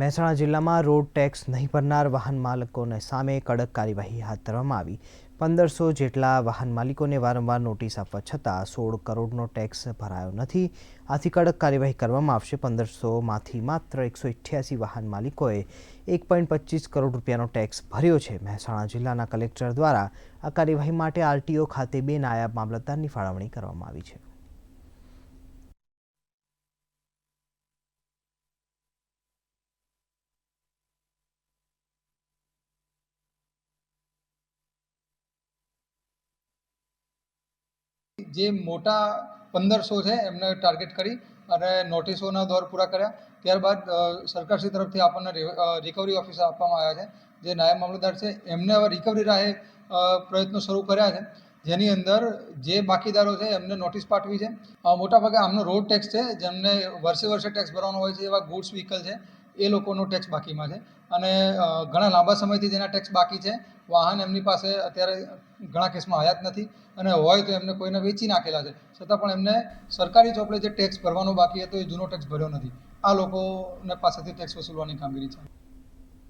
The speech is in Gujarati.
મહેસાણા જિલ્લામાં રોડ ટેક્સ નહીં ભરનાર વાહન માલિકોને સામે કડક કાર્યવાહી હાથ ધરવામાં આવી. પંદરસો જેટલા વાહન માલિકોને વારંવાર નોટિસ આપવા છતાં સોળ કરોડનો ટેક્સ ભરાયો નથી. આથી કડક કાર્યવાહી કરવામાં આવશે. પંદરસોમાંથી માત્ર એકસો અઠ્યાસી વાહન માલિકોએ એક પોઈન્ટ પચીસ કરોડ રૂપિયાનો ટેક્સ ભર્યો છે. મહેસાણા જિલ્લાના કલેક્ટર દ્વારા આ કાર્યવાહી માટે આરટીઓ ખાતે બે નાયબ મામલતદારની ફાળવણી કરવામાં આવી છે. જે મોટા પંદરસો છે, એમને ટાર્ગેટ કરી અને નોટિસોના દોર પૂરા કર્યા. ત્યારબાદ સરકારશ્રી તરફથી આપણને રિકવરી ઓફિસર આપવામાં આવ્યા છે, જે નાયબ મામલતદાર છે. એમને હવે રિકવરી રાહે પ્રયત્નો શરૂ કર્યા છે. જેની અંદર જે બાકીદારો છે, એમને નોટિસ પાઠવી છે. મોટાભાગે આમનો રોડ ટેક્સ છે, જેમને વર્ષે વર્ષે ટેક્સ ભરવાનો હોય છે, એવા ગુડ્સ વ્હીકલ છે એ લોકોનો ટેક્સ બાકીમાં છે. અને ઘણા લાંબા સમયથી જેના ટેક્સ બાકી છે. વાહન એમની પાસે અત્યારે ઘણા કેસમાં હયાત નથી. અને હોય તો એમને કોઈને વેચી નાખેલા છે. છતાં પણ એમને સરકારી ચોપડે જે ટેક્સ ભરવાનો બાકી હતો એ જૂનો ટેક્સ ભર્યો નથી. આ લોકોને પાસેથી ટેક્સ વસૂલવાની કામગીરી છે